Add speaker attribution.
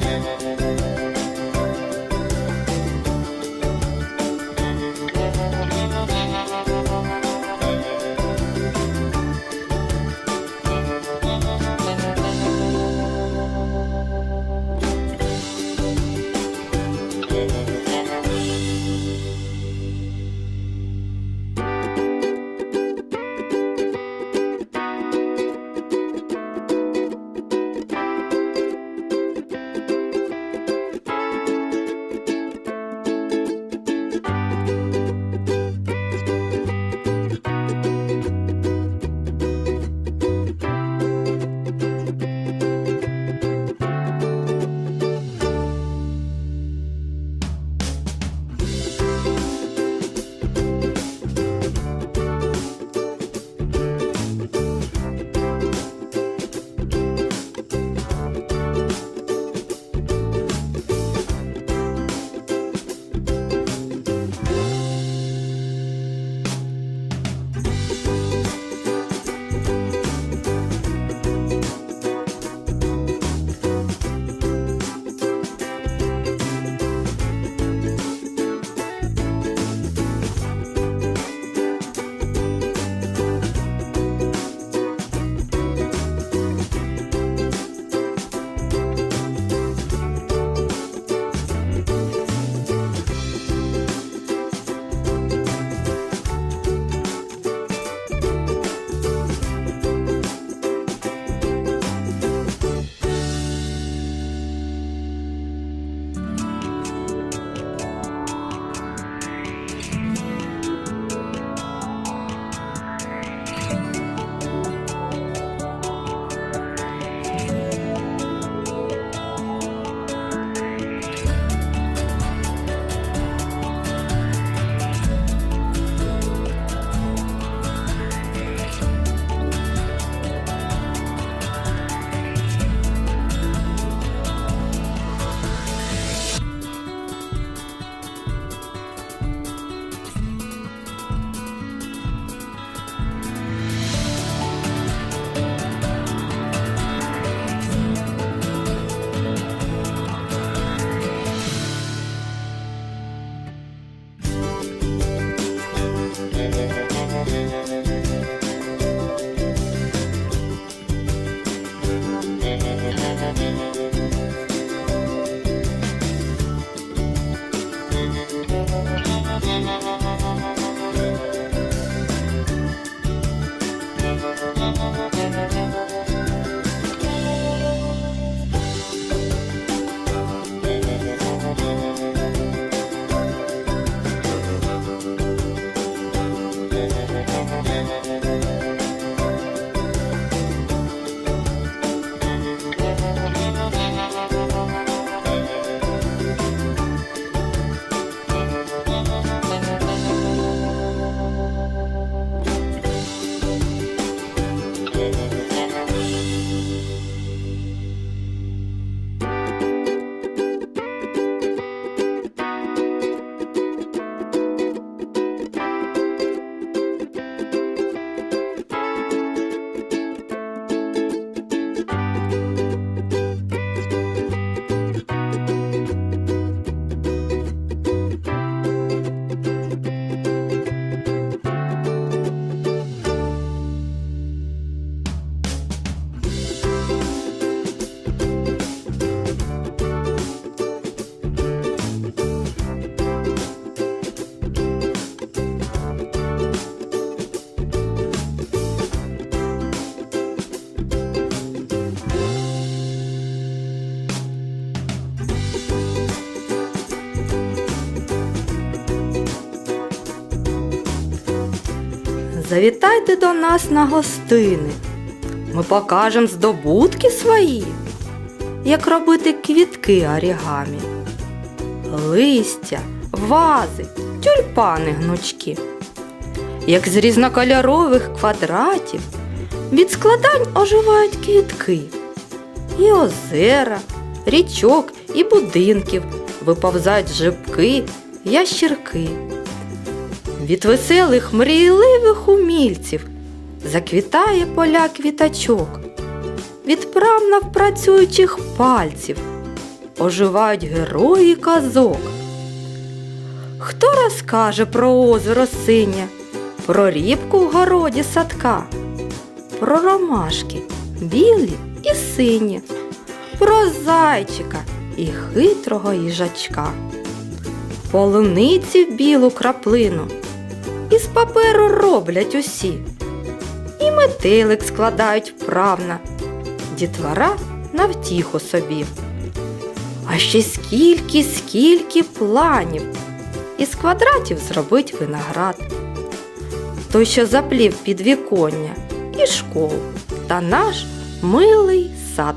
Speaker 1: Thank you. Завітайте до нас на гостини. Ми покажемо здобутки свої, як робити квітки орігамі, листя, вази, тюльпани гнучки, як з різнокольорових квадратів від складань оживають квітки, і озера, річок і будинків виповзають жибки, ящірки. Від веселих мрійливих умільців заквітає поля квітачок, від правнав працюючих пальців оживають герої казок. Хто розкаже про озеро синє, про рібку в городі садка, про ромашки білі і сині, про зайчика і хитрого їжачка, полуниці білу краплину із паперу роблять усі, і метелик складають вправно, дітвора на втіху собі. А ще скільки, скільки планів із квадратів зробить виноград. Той, що заплів підвіконня і школу, та наш милий сад.